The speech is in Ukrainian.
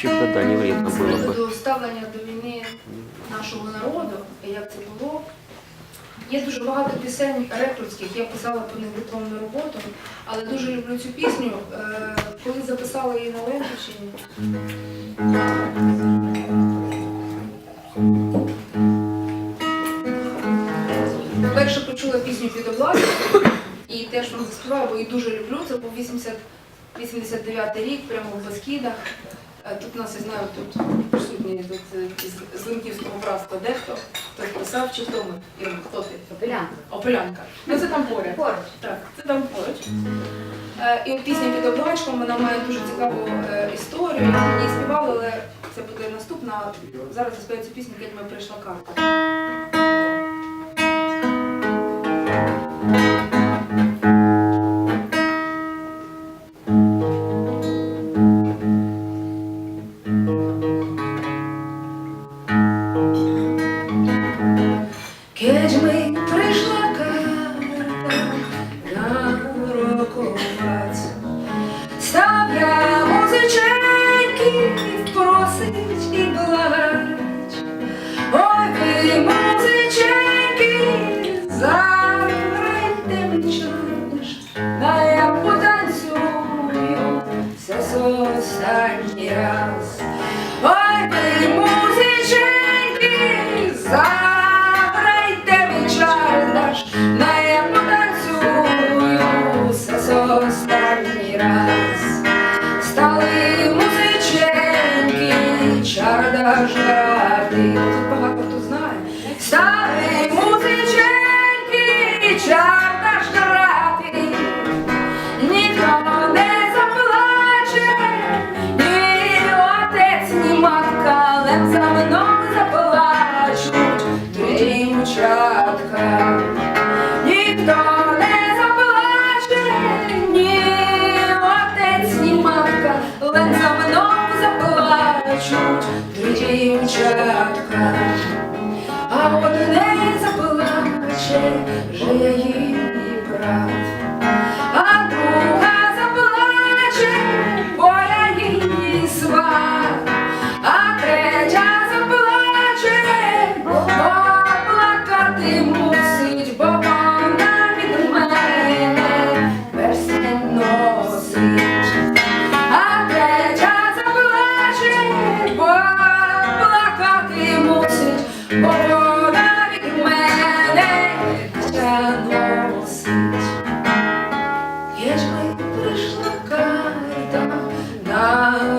Чего да, не вредно было бы. приводу ставлення до війни нашого народу, як це було. Є дуже багато пісень рекрутських, я писала по них дипломну роботу, але дуже люблю цю пісню. Е, Коли записала її на Ленківщині, Перше почула пісню під областю і теж вам заспівала, бо її дуже люблю. Це був 80, 89 рік, прямо в Баскідах. Е, Тут нас, я знаю, тут присутні тут з Лемківського братства дехто, хтось писав, чи хто ми? Ірина, хто ти? Опилянка. Опилянка. Ну це там поряд. Поруч. Так, це там поруч. Е, І от пісня під облачком, вона має дуже цікаву е, історію. Я її співала, але це буде наступна. Зараз я співаю цю пісню, як ми прийшла карта. Кедьми прийшла карта на музиченький, просить і благать. Ой, ви, музиченьки, заграйте мені чуш, да я потанцюю все останній раз. Ой, дівчатка, а одне заплаче, вже їм. Ah.